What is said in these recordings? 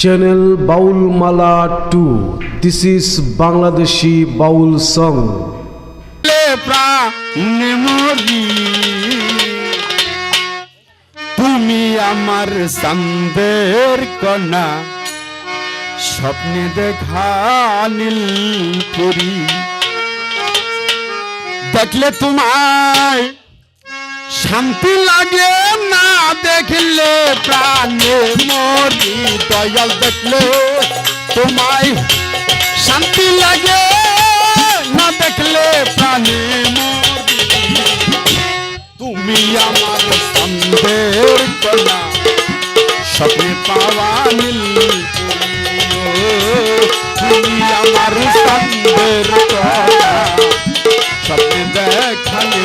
Channel Baul Mala to this is Bangladeshi Baul song তুমি আমার সন্দের কন্যা স্বপ্নে দেখা নীল পুরি। দেখলে তোমায় শান্তি লাগে না দেখলে প্রাণে মরি, দয়াল দেখলে তোমায়। শান্তি লাগে না দেখলে প্রাণে তুমি আমার সন্দের কন্যা স্বপ্নে পাওয়া নীল তুমি আমার সন্দের কন্যা স্বপ্নে দেখলে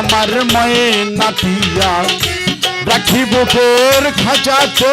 আমার ময়ে নাতিয়া রাখি বুকের খাঁচাতে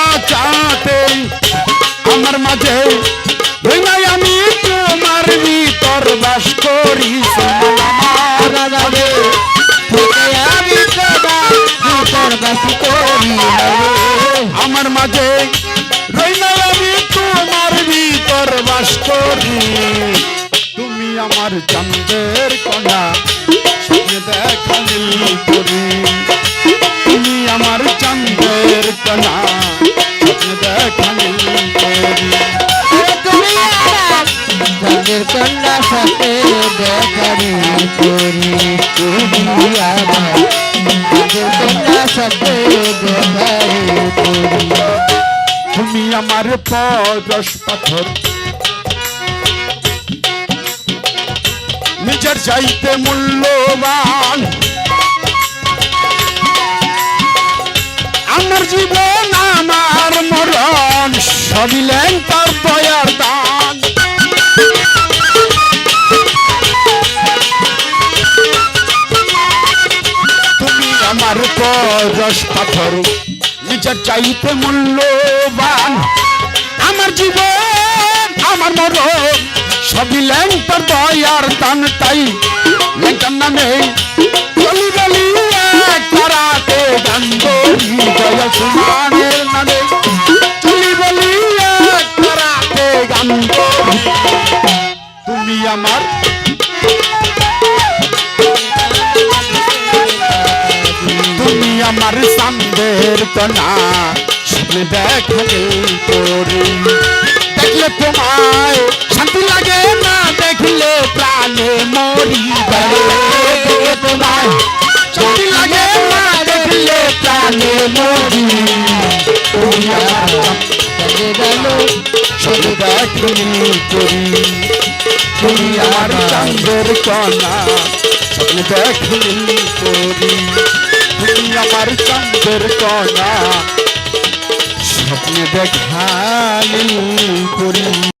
বাঁচাতে আমার মাঝে। আমি তোমার ভিতর বাস করি। আমার মাঝে আমি তোমার ভিতর বাস করি। তুমি আমার চন্দ্রের স্বপ্নে দেখা তুমি আমার চন্দ্রের কন্যা কন্যা সাথে করি, তুমি আমার চন্দ্রের সাথে দেখারি করি। তুমি আমার পরশ পাথর। নিজের চাইতে মূল্যবান। আমার জীবন, আমার মরণ সবিলেন পরশ পাথর। নিজের চাইতে মূল্যবান আমার জীবন, আমার মরণ, সবই ল্যাংটার দয়ার দান তাই নামে গলি গলি তারাতে গান চান্দের তনা স্বপ্নে দেখালে তোরে। দেখলে তোমায় শান্তি লাগে না, দেখলে প্রাণে মরি দেখলে তোমায় শান্তি লাগে না, দেখলে প্রাণে মরি গেল সবে দেখিনি করি আমার চন্দ্রের কণা। স্বপ্নে দেখালি করি